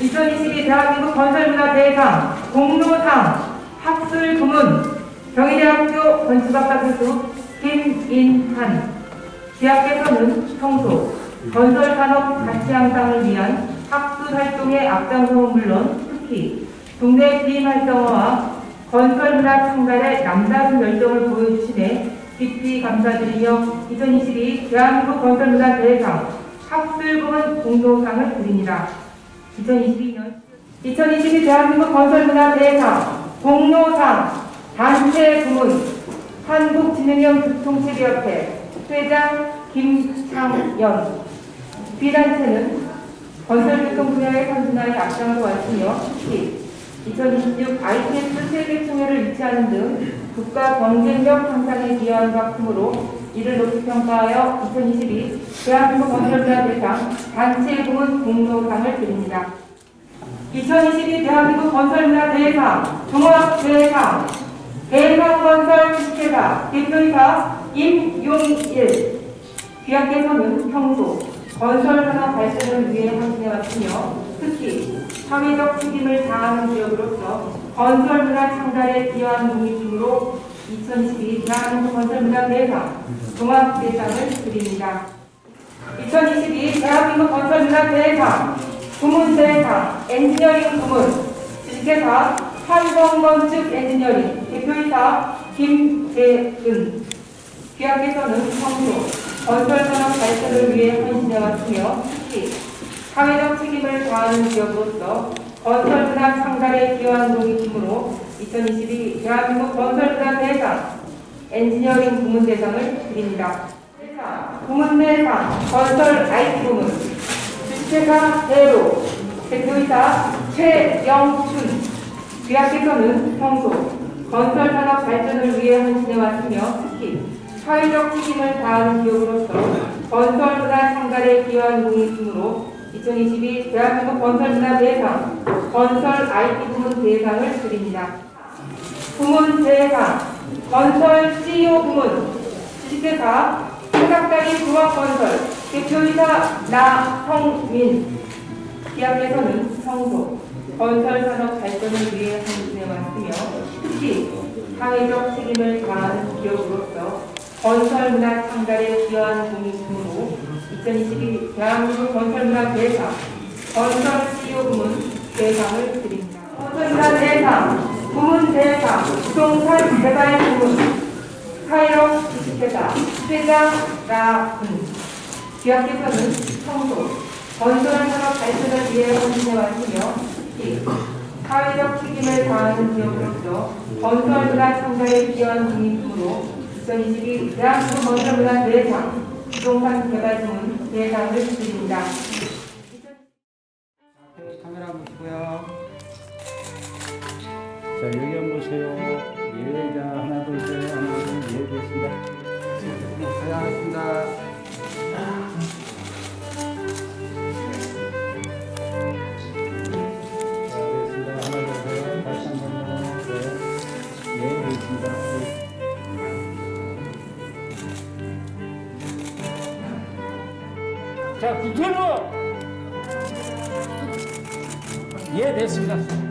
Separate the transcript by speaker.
Speaker 1: 2022 대한민국 건설문화 대상 공로상 학술 부문 경희대학교 건축학과 교수 김인한 대학에서는 평소 건설산업 가치 향상을 위한 학술 활동의 앞장서는 물론 특히 동네 비임 활성화와 건설문화 창달에 남다른 열정을 보여주시네 깊이 감사드리며 2022 대한민국 건설문화 대상 학술부문 공로상을 드립니다. 2022년 2022 대한민국 건설문화 대상 공로상 단체 부문 한국진흥형 교통체계협회 회장 김창연 비단체는 건설교통 분야의 선진화에 앞장서 왔으며 특히 2026 ITS 세계총회를 유치하는 등 국가 경쟁력 향상에 기여한 작품으로 이를 높이 평가하여 2022 대한민국 건설문화 대상 단체 부문 공로상을 드립니다. 2022 대한민국 건설문화 대상 종합대상 대상건설 주식회사 대표이사 임용일 귀하께서는 평소 건설 산업 발전을 위해 헌신해 왔으며 특히 사회적 책임을 다하는 기업으로서 건설 문화 창달에 기여한 공익중으로 2022 대한민국 건설문화 대상 종합대상을 드립니다. 2022 대한민국 건설문화 대상 부문대상 엔지니어링 부문 주식회사 환성건축 엔지니어링 대표이사 김재은 귀하께서는 평소 건설산업 발전을 위해 헌신해왔으며 특히 사회적 책임을 다하는 기업으로서 건설문화 창달에 기여한 공익팀으로 2022 대한민국 건설문화 대상 엔지니어링 부문 대상을 드립니다. 대상, 부문 대상 건설 IT 부문 주식회사 대로 대표이사 최영춘 귀하께서는 평소 건설 산업 발전을 위해 헌신해왔으며 특히 사회적 책임을 다하는 기업으로서 건설 문화 창달에 기여한 공익팀으로 2022 대한민국 건설 문화 대상 건설 IT 부문 대상을 드립니다. 부문 대상 건설 CEO 부문 주식회사 생각다리 중학건설 대표이사 나성민 기업에서는 평소 건설산업 발전을 위해 헌신해왔으며 특히 사회적 책임을 다하는 기업으로서 건설문화 창달에 기여한 공익팀으로 2022 대한민국 건설문화 대상 건설 CEO 부문 대상을 드립니다. 건설문화 대상 부동산 개발 부문 스카이럭 주식회사 회장 나은 기업께서는 평소. 건설산업 발전을 위해 헌신해왔으며 특히 사회적 책임을 다하는 기업으로서 건설 문화 창달에 기여한 공익으로 2022 대한민국 건설 문화 대상 부동산 개발 부문 대상을 드립니다.
Speaker 2: 예, 자 하나 둘 셋, 하나 둘 예, 됐습니다.
Speaker 3: 네,
Speaker 2: 하겠습니다. 자 구태로. 예, 됐습니다.